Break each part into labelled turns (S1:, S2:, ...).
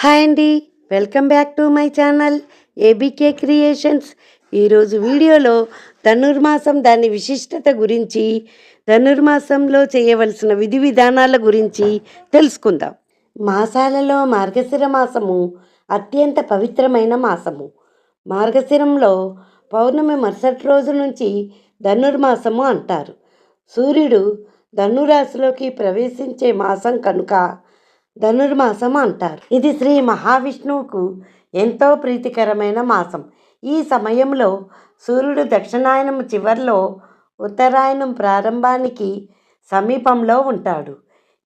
S1: Hi అండి welcome back to my channel ABK creations. ఈరోజు వీడియోలో ధనుర్మాసం దాని విశిష్టత గురించి ధనుర్మాసంలో చేయవలసిన విధి విధానాల గురించి తెలుసుకుందాం. మాసాలలో మార్గశిర మాసము అత్యంత పవిత్రమైన మాసము. మార్గశిరంలో పౌర్ణమి మరుసటి రోజు నుంచి ధనుర్మాసము అంటారు. సూర్యుడు ధనురాశిలోకి ప్రవేశించే మాసం కనుక ధనుర్మాసం అంటారు. ఇది శ్రీ మహావిష్ణువుకు ఎంతో ప్రీతికరమైన మాసం. ఈ సమయంలో సూర్యుడు దక్షిణాయనం చివర్లో ఉత్తరాయణం ప్రారంభానికి సమీపంలో ఉంటాడు.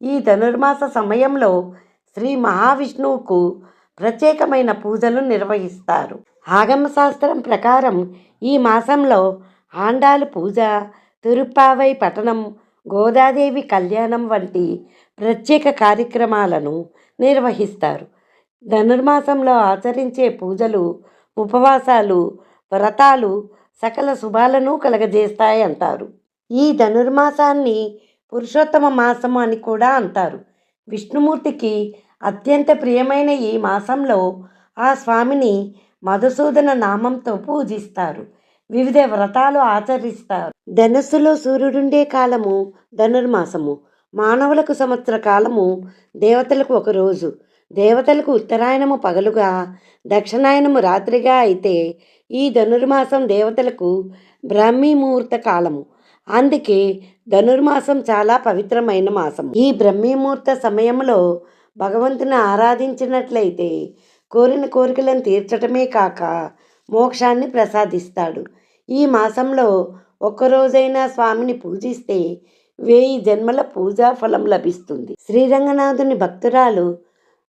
S1: ఈ ధనుర్మాస సమయంలో శ్రీ మహావిష్ణువుకు ప్రత్యేకమైన పూజలు నిర్వహిస్తారు. ఆగమ శాస్త్రం ప్రకారం ఈ మాసంలో ఆండాలు పూజ తిరుప్పావై పఠనం గోదాదేవి కళ్యాణం వంటి ప్రత్యేక కార్యక్రమాలను నిర్వహిస్తారు. ధనుర్మాసంలో ఆచరించే పూజలు ఉపవాసాలు వ్రతాలు సకల శుభాలను కలగజేస్తాయి అంటారు ఈ ధనుర్మాసాన్ని పురుషోత్తమ మాసము అని కూడా అంటారు. విష్ణుమూర్తికి అత్యంత ప్రియమైన ఈ మాసంలో ఆ స్వామిని మధుసూదన నామంతో పూజిస్తారు. వివిధ వ్రతాలు ఆచరిస్తారు. ధనస్సులో సూర్యుడుండే కాలము ధనుర్మాసము. మానవులకు సంవత్సర కాలము దేవతలకు ఒక రోజు. దేవతలకు ఉత్తరాయణము పగలుగా దక్షిణాయనము రాత్రిగా అయితే ఈ ధనుర్మాసం దేవతలకు బ్రాహ్మీ ముహూర్త కాలము. అందుకే ధనుర్మాసం చాలా పవిత్రమైన మాసం ఈ బ్రహ్మీముహూర్త సమయంలో భగవంతుని ఆరాధించినట్లయితే కోరిన కోరికలను తీర్చటమే కాక మోక్షాన్ని ప్రసాదిస్తాడు. ఈ మాసంలో ఒక్కరోజైనా స్వామిని పూజిస్తే వేయి జన్మల పూజా ఫలం లభిస్తుంది. శ్రీరంగనాథుని భక్తురాలు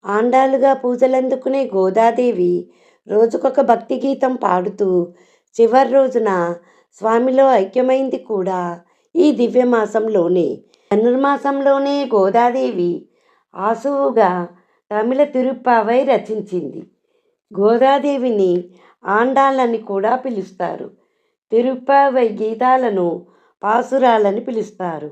S1: ఆండాలుగా పూజలందుకునే గోదాదేవి రోజుకొక భక్తి గీతం పాడుతూ చివరి రోజున స్వామిలో ఐక్యమైంది కూడా ఈ దివ్యమాసంలోనే. ధనుర్మాసంలోనే గోదాదేవి ఆసువుగా తమిళ తిరుప్పావై రచించింది. గోదాదేవిని ఆండాలని కూడా పిలుస్తారు. తిరుప్పావై గీతాలను పాసురాలని పిలుస్తారు.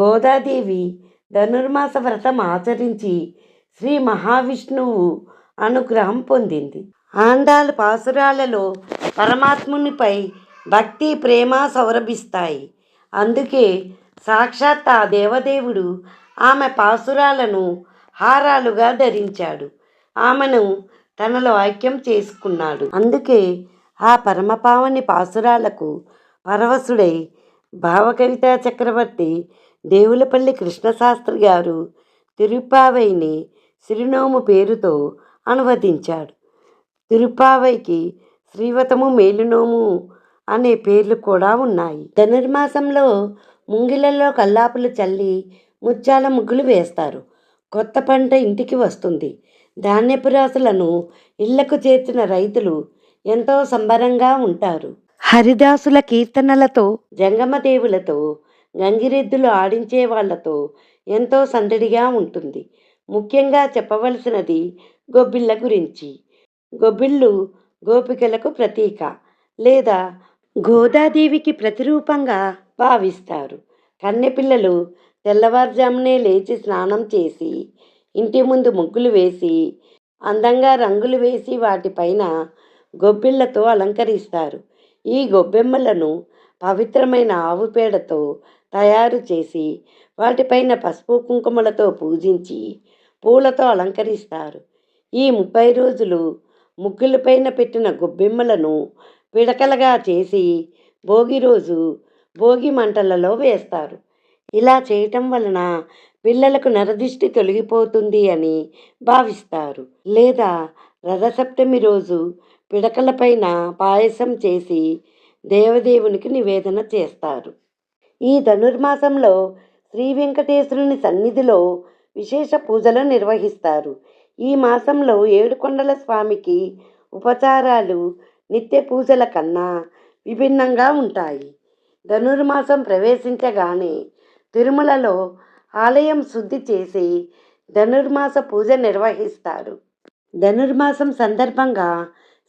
S1: గోదాదేవి ధనుర్మాస వ్రతం ఆచరించి శ్రీ మహావిష్ణువు అనుగ్రహం పొందింది. ఆండాలు పాసురాలలో పరమాత్మునిపై భక్తి ప్రేమ సౌరభిస్తాయి. అందుకే సాక్షాత్ ఆ దేవదేవుడు ఆమె పాసురాలను హారాలుగా ధరించాడు. ఆమెను తనలో ఐక్యం చేసుకున్నాడు. అందుకే ఆ పరమపావని పాసురాలకు పరవశుడై భావకవితా చక్రవర్తి దేవులపల్లి కృష్ణశాస్త్రి గారు తిరుప్పావైని సిరినోము పేరుతో అనువదించాడు. తిరుప్పావైకి శ్రీవతము మేలునోము అనే పేర్లు కూడా ఉన్నాయి. ధనుర్మాసంలో ముంగిలలో కల్లాపులు చల్లి ముత్యాల ముగ్గులు వేస్తారు. కొత్త పంట ఇంటికి వస్తుంది. ధాన్యపు రాసులను ఇళ్ళకు చేర్చిన రైతులు ఎంతో సంబరంగా ఉంటారు. హరిదాసుల కీర్తనలతో జంగమదేవులతో గంగిరెద్దులు ఆడించే వాళ్ళతో ఎంతో సందడిగా ఉంటుంది. ముఖ్యంగా చెప్పవలసినది గొబ్బిళ్ళ గురించి. గొబ్బిళ్ళు గోపికలకు ప్రతీక లేదా గోదాదేవికి ప్రతిరూపంగా భావిస్తారు. కన్నెపిల్లలు తెల్లవారుజామునే లేచి స్నానం చేసి ఇంటి ముందు ముగ్గులు వేసి అందంగా రంగులు వేసి వాటిపైన గొబ్బిళ్ళతో అలంకరిస్తారు. ఈ గొబ్బెమ్మలను పవిత్రమైన ఆవు పేడతో తయారు చేసి వాటిపైన పసుపు కుంకుమలతో పూజించి పూలతో అలంకరిస్తారు. ఈ ముప్పై రోజులు ముగ్గులపైన పెట్టిన గొబ్బెమ్మలను పిడకలుగా చేసి భోగి రోజు భోగి మంటలలో వేస్తారు. ఇలా చేయటం వలన పిల్లలకు నరదిష్టి తొలగిపోతుంది అని భావిస్తారు. లేదా రథసప్తమి రోజు పిడకలపైన పాయసం చేసి దేవదేవునికి నివేదన చేస్తారు. ఈ ధనుర్మాసంలో శ్రీ వెంకటేశ్వరుని సన్నిధిలో విశేష పూజలు నిర్వహిస్తారు. ఈ మాసంలో ఏడుకొండల స్వామికి ఉపచారాలు నిత్య పూజల కన్నా విభిన్నంగా ఉంటాయి. ధనుర్మాసం ప్రవేశించగానే తిరుమలలో ఆలయం శుద్ధి చేసి ధనుర్మాస పూజ నిర్వహిస్తారు. ధనుర్మాసం సందర్భంగా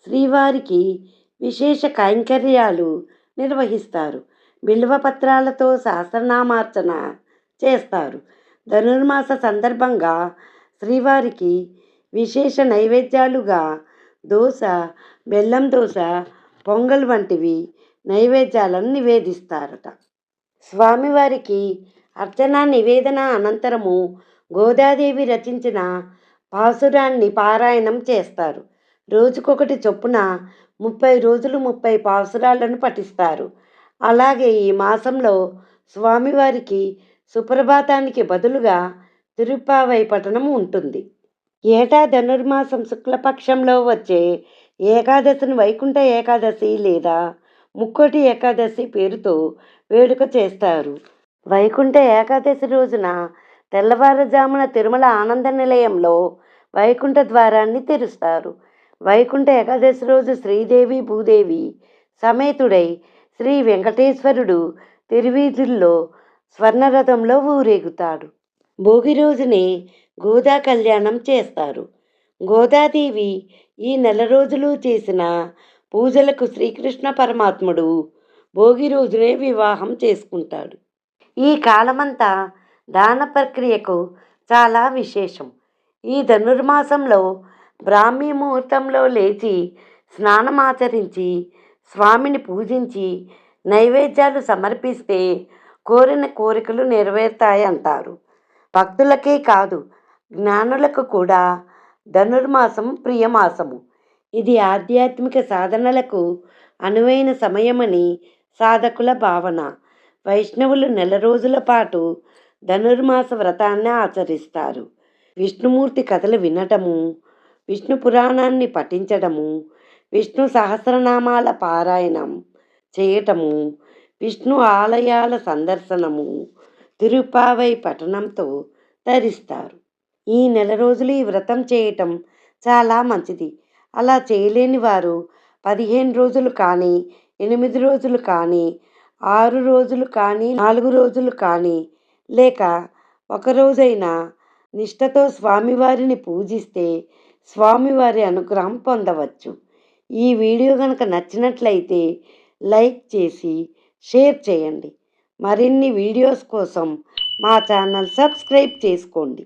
S1: శ్రీవారికి విశేష కైంకర్యాలు నిర్వహిస్తారు. బిల్వపత్రాలతో సహస్రనామార్చన చేస్తారు. ధనుర్మాస సందర్భంగా శ్రీవారికి విశేష నైవేద్యాలుగా దోశ బెల్లం దోశ పొంగల్ వంటివి నైవేద్యాలను నివేదిస్తారట. స్వామివారికి అర్చన నివేదన అనంతరము గోదాదేవి రచించిన పాసురాన్ని పారాయణం చేస్తారు. రోజుకొకటి చొప్పున ముప్పై రోజులు ముప్పై పావసరాలను పఠిస్తారు. అలాగే ఈ మాసంలో స్వామివారికి సుప్రభాతానికి బదులుగా తిరుప్పావై పఠనం ఉంటుంది. ఏటా ధనుర్మాసం శుక్లపక్షంలో వచ్చే ఏకాదశిని వైకుంఠ ఏకాదశి లేదా ముక్కోటి ఏకాదశి పేరుతో వేడుక చేస్తారు. వైకుంఠ ఏకాదశి రోజున తెల్లవారుజామున తిరుమల ఆనంద నిలయంలో వైకుంఠ ద్వారాన్ని తెరుస్తారు. వైకుంఠ ఏకాదశి రోజు శ్రీదేవి భూదేవి సమేతుడై శ్రీ వెంకటేశ్వరుడు తిరువీధుల్లో స్వర్ణరథంలో ఊరేగుతాడు. భోగి రోజునే గోదా కళ్యాణం చేస్తారు. గోదాదేవి ఈ నెల రోజులు చేసిన పూజలకు శ్రీకృష్ణ పరమాత్ముడు భోగి రోజునే వివాహం చేసుకుంటాడు. ఈ కాలమంతా దాన ప్రక్రియకు చాలా విశేషం. ఈ ధనుర్మాసంలో బ్రాహ్మీ ముహూర్తంలో లేచి స్నానమాచరించి స్వామిని పూజించి నైవేద్యాలు సమర్పిస్తే కోరిన కోరికలు నెరవేరుతాయి అంటారు భక్తులకే కాదు జ్ఞానులకు కూడా ధనుర్మాసం ప్రియమాసము. ఇది ఆధ్యాత్మిక సాధనలకు అనువైన సమయమని సాధకుల భావన. వైష్ణవులు నెల రోజుల పాటు ధనుర్మాస వ్రతాన్ని ఆచరిస్తారు. విష్ణుమూర్తి కథలు వినటము విష్ణు పురాణాన్ని పఠించడము విష్ణు సహస్రనామాల పారాయణం చేయటము విష్ణు ఆలయాల సందర్శనము తిరుపావై పఠనంతో ధరిస్తారు ఈ నెల రోజులు ఈ వ్రతం చేయటం చాలా మంచిది. అలా చేయలేని వారు పదిహేను రోజులు కానీ ఎనిమిది రోజులు కానీ ఆరు రోజులు కానీ నాలుగు రోజులు కానీ లేక ఒకరోజైనా నిష్టతో స్వామివారిని పూజిస్తే స్వామివారి అనుగ్రహం పొందవచ్చు. ఈ వీడియో కనుక నచ్చినట్లయితే లైక్ చేసి షేర్ చేయండి. మరిన్ని వీడియోస్ కోసం మా ఛానల్ సబ్స్క్రైబ్ చేసుకోండి.